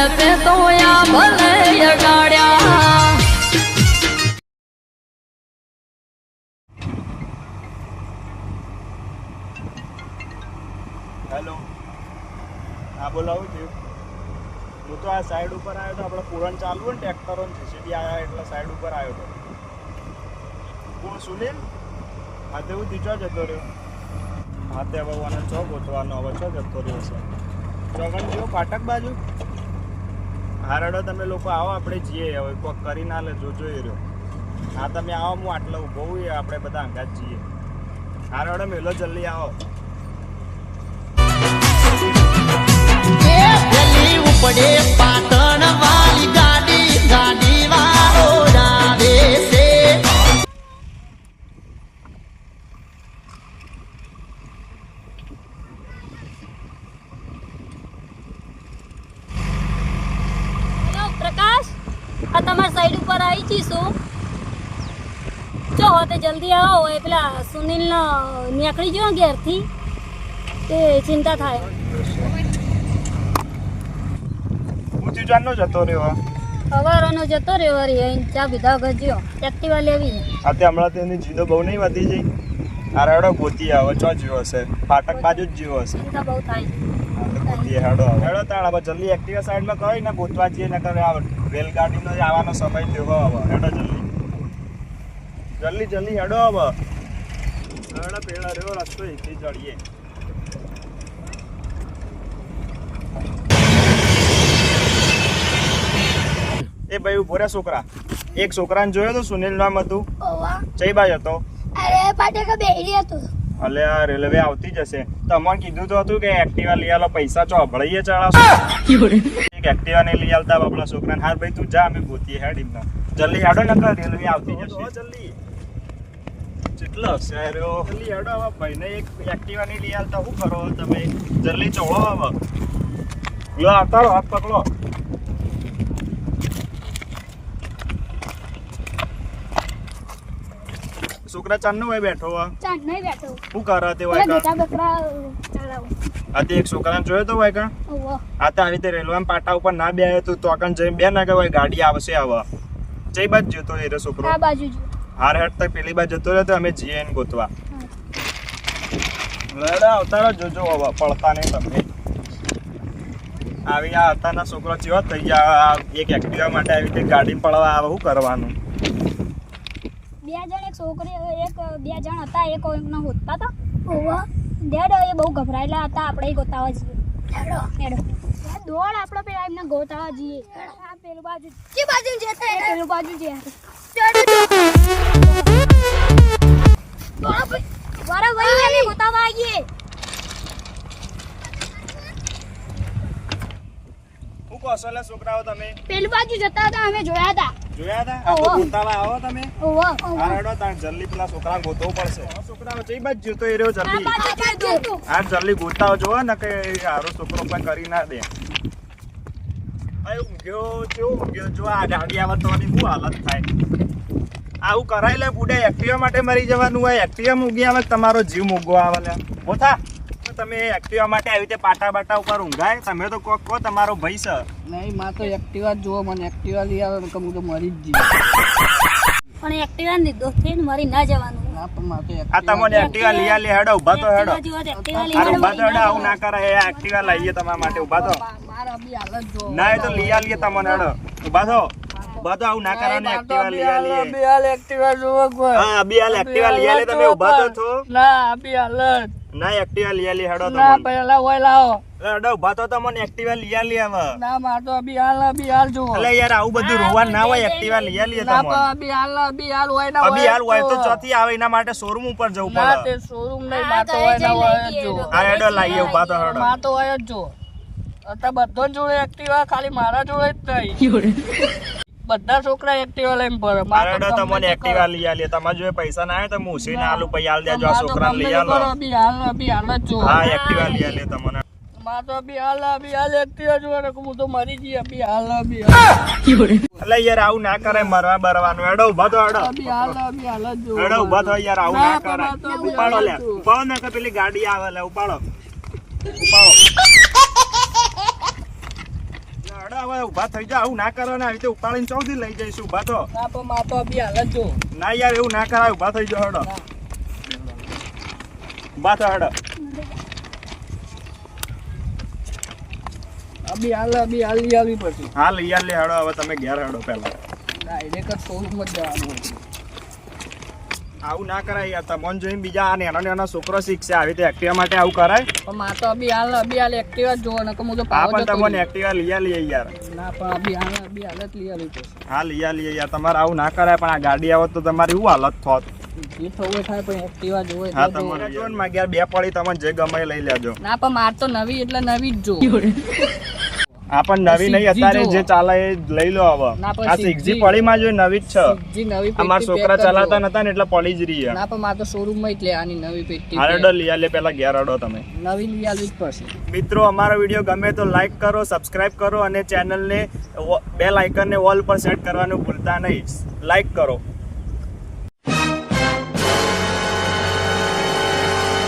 તો આ ભલે અગાડ્યા. હેલો. હા, બોલાવું છું. હું તો આ સાઈડ ઉપર આવ્યો તો આપણે પૂરણ ચાલુ હોય ને ટ્રેક્ટરો જેસીબી આવ્યા એટલે સાઈડ ઉપર આવ્યો તો. કોણ, સુનિલ? હા, તે હું દીચો જતો રહ્યો. હા, તે હવે મને ચો ગોતવાનો, હવે ચો જતો રહ્યો છે. ચોગણ જેવો ફાટક બાજુ? હા રડો તમે લોકો આવો, આપણે જઈએ. હવે કોક કરી ના લે જોજો એ રહ્યો. હા તમે આવો, હું આટલો બહુ આપણે બધા અંગાત જઈએ. હા રડો મેલો, જલ્દી આવો. સાઈડ ઉપર આવી જઈશું. જો હોતે જલ્દી આવો એ પેલા સુનિલ નીકળી ગયો ઘેરથી. તે ચિંતા થાય. હું ત્રીજાનો જતો રહ્યો સવારનો જતો રહ્યો વળી અહીં ચા બીધા ગજ્યો એક્ટિવા લેવી આ તે હમણાં તેની જીદો બહુ નહીં વધી જઈ આ હેડો ગોતી આવે ચો જીવો હશે. ફાટક બાજુ જ જીવો હશે. ચિંતા બહુ થાય. છે. હેડો તાણ હવે જલ્દી એક્ટિવા સાઈડમાં કહી ને ગોતવા જઈએ ને કરે આ રેલગાડીનો જ આવવાનો સમય થયો હવે. હેડો જલ્દી. જલ્દી જલ્દી હેડો હવે. હેડો પેલા રહ્યો રસ્તો એથી ચડીએ. એ ભાઈ ઊભો રહ્યા છોકરા. એક છોકરાને જોયો તો સુનિલ નામ હતું? ચઈ બાજ હતો. અરે પાટેકા બેહરી હતું. અલે આ રેલવે આવતી જશે તો અમને કીધું તો હતું કે એક્ટિવા લઈ આલો, પૈસા ચો ભળાઈએ ચડાવશો એક એક્ટિવા ને લઈ આલતા આપણા છોકરાને, હાર ભાઈ તું જા, અમે ગોતીએ હેડ એમના. જલ્દી હેડો, નકર રેલવે આવતી જશે જલ્દી કેટલો શહેરો. જલ્દી હેડો હવે, ભાઈને એક એક્ટિવા ની લઈ આલતા, શું કરો તમે? જલ્દી ચોળો હવે. લો આવતા રહો હાથ પકડો. છોકરા ચાંદનો હોય બેઠો હોય ચાંદ નહીં બેઠો. શું કરે તે હોય બેટા બકરા ચલાવું. આ તે એક છોકરાને જોયો તો હોય આ તો આવી રીતે રેલવે પાટા ઉપર ના બે તો તો કણ જઈને બે ના હોય ગાડી આવશે હવે જઈ બાજ જતો એ છોકરો. આ બાજુ જો હાર હેડ તક પેલી બાજ જતો રહ્યો તો અમે જઈએ ને ગોતવા. લડા અવતારો જોજો હવે પડતા નહીં તમે આવી આ અત્યારના છોકરો જેવા થઈ ગયા એક એક્ટિવા માટે આવી રીતે ગાડી પડવા આવે શું કરવાનું? બે જણ એક છોકરી એક બે જણ હતા એક એમનો હોતા હતા ઓવો ડેડ એ બહુ ગભરાયેલા હતા આપણે ગોતાવા જઈએ. દોડ આપણે પેલા એમને ગોતાવા જઈએ. આ પેલું બાજુ. કે બાજુ જે છે? પેલું બાજુ જે વારા વહી એને ગોતાવા આવીએ. શું કહો છોકરાઓ તમે. પેલું બાજુ જતા હતા અમે જોયા હતા. જોયા હતા. ગોતાવા આવો તમે. ઓવો આ જલ્દી પેલા છોકરા ગોતવો પડશે. આ છોકરાઓ જઈ બાજ જતો એ રહ્યો જલ્દી. આ જલ્દી ગોતાઓ જોવો ને કે હારો છોકરો પણ કરી ના દે. ઊંઘ્યો કેવો ઊંઘ્યો? જો આ ગાડી આવે તો શું હાલત થાય? આવું કરાય લે બુડે એક્ટિવા માટે મરી જવાનું હોય એક્ટિવા મૂગી આવે તમારો જીવ મૂકવા આવે લે. મોથા તમે એક્ટિવા માટે આવી રીતે પાટા બાટા ઉપર ઊંઘાય? તમે તો કોક કો તમારો ભાઈ છે. નહીં માં તો એક્ટિવા જ જોવો મને એક્ટિવા લઈ આવે ને હું તો મરી જ જઈએ પણ એક્ટિવા ની થઈને મરી ના જવાનું. ના પણ માં તો આ તમને એક્ટિવા લઈ આલી હેડો ઊભા તો હેડો. એક્ટિવા જેવા તો એક્ટિવા લઈને હારું ઊભા તો હેડો મરી ના આવું ના કરાય એ એક્ટિવા લઈએ તમારા માટે ઊભા તો. મારા બી હાલત જો ના એ તો લઈ આલીએ તમને હેડો. ઊભા થો બધો આવું ના કરવાની એક્ટિવા લઈ આલીએ. બે હાલ એક્ટિવા જોવો હા બી હાલ એક્ટિવા લઈ આલે તમે ઊભા તો છો. ના બી હાલત ના એક્ટિવા લઈ આલી હેડો ના પેલા હોય લાવો. હેડો ઊભા તો તમને એક્ટિવા લઈ આલી હવે. ના માર તો અભી હાલ અભી હાલ જો એટલે યાર આવું બધું રોવા ના હોય એક્ટિવા લઈ આલીએ ના તમને. ના અભી હાલ અભી હાલ હોય ના અભી હાલ હોય તો ચોથી આવે એના માટે શોરૂમ ઉપર જવું ના તે શોરૂમ નહીં માર તો હોય ના હોય જ જો આ હેડો લાવીએ ઊભા તો હેડો. માર તો હોય જ જો અત્યારે બધો જોડે એક્ટિવા ખાલી મારા જોડે જ નહીં બધા છોકરા એક્ટિવા લઈને ભરે. મારે તો તમને એક્ટિવા લઈ આલીએ તમારે જો પૈસા ના આવે તો હું ઉસીને આલુ પૈ આલ દેજો આ ગમે લઈ આલો. બી હાલ બી હાલ જો હા એક્ટિવા લઈ આલે તમને. માં તો બી હાલ બી હાલ એક્ટિવા જોડે હું તો મરી જઈએ બી હાલ બી હાલ. યાર આવું ના કરે મરવા બરવાનું. એડો ઊભા તો એડો બી હાલ બી હાલ જો એડો ઊભા તો યાર આવું ના ના, કરે. ઉપાડો લે. ઉપાડો ને કે પેલી ગાડી આવે લે ઉપાડો. ઉપાડો. હેડો હવે થઈ જાઓ આવું ના કરો ને આવી રીતે ઉપાડીને ચોથી લઈ જઈશું તો ના પણ માર તો અભી હાલ જ. જો ના યાર એવું ના કરાય ઊભા થઈ જાઓ હડો. ઊભા થો હેડો. અભી હાલ અભી હાલ લઈ આવવી પડશે લઈ યાર લે હેડો હવે તમે ઘેર હડો પહેલા. ડાયરેક્ટ જ શોરૂમ જ જવાનું. આવું ના કરાય યાર તમને જોઈને બીજા આ નેનો નેનો છોકરો શીખશે આવી રીતે એક્ટિવા માટે આવું કરાય. પણ માં તો અભી હાલ અભી હાલ એક્ટિવા જ જોવો નકર હું તો પાવ પણ તમને એક્ટિવા લઈ આ લઈએ યાર. ના પણ અભી હાલ અભી હાલ જ લઈ હા આ લઈએ યાર તમારે આવું ના કરાય પણ આ ગાડી આવત તો તમારી શું હાલત થોત? જે થવું થાય પણ એક્ટિવા જોવે હા તમારે માં બે પડી તમને જે ગમે લઈ લેજો. ના પણ માર તો નવી એટલે નવી જ જો આ પણ નવી નહીં અત્યારે જે ચાલે એ લઈ લો હવે. આ સિક્સજી. પડીમાં જો નવી જ છે. અમારા છોકરા ચલાવતા નતા ને એટલે પડી જ રહી ના પણ મારે તો શોરૂમમાં જ લેવાની નવી પેટી પેક. લઈ આલે પેલા ઘેર અડો તમે. નવી લઈ આવવી જ પડશે. મિત્રો અમારો વીડિયો ગમે તો લાઈક કરો સબસ્ક્રાઇબ કરો અને ચેનલને બેલ આઇકનને ઓલ પર સેટ કરવાનું ભૂલતા નહીં. લાઈક કરો.